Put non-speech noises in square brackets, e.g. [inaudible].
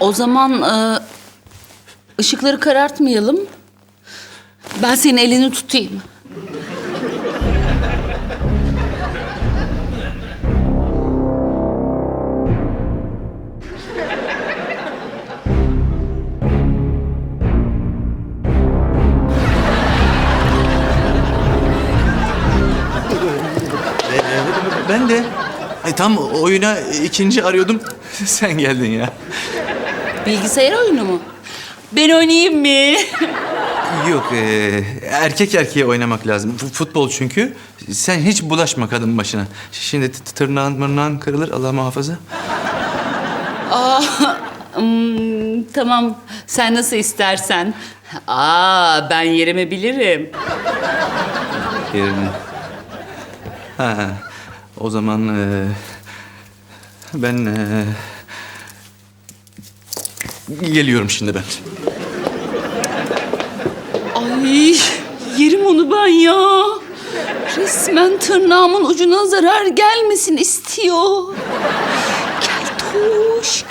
O zaman e, ışıkları karartmayalım. Ben senin elini tutayım. Ben de Ay, tam oyuna ikinci arıyordum. [laughs] Sen geldin ya. Bilgisayar oyunu mu? Ben oynayayım mı? Yok, e, erkek erkeğe oynamak lazım. F- futbol çünkü. Sen hiç bulaşma kadın başına. Şimdi t- tırnağın mırnağın kırılır Allah muhafaza. Hmm, tamam, sen nasıl istersen. Aa, ben yerimi bilirim. Yerini. Ha, o zaman e, ben e, geliyorum şimdi ben. Ay, yerim onu ben ya. Resmen tırnağımın ucuna zarar gelmesin istiyor. Gel tuş,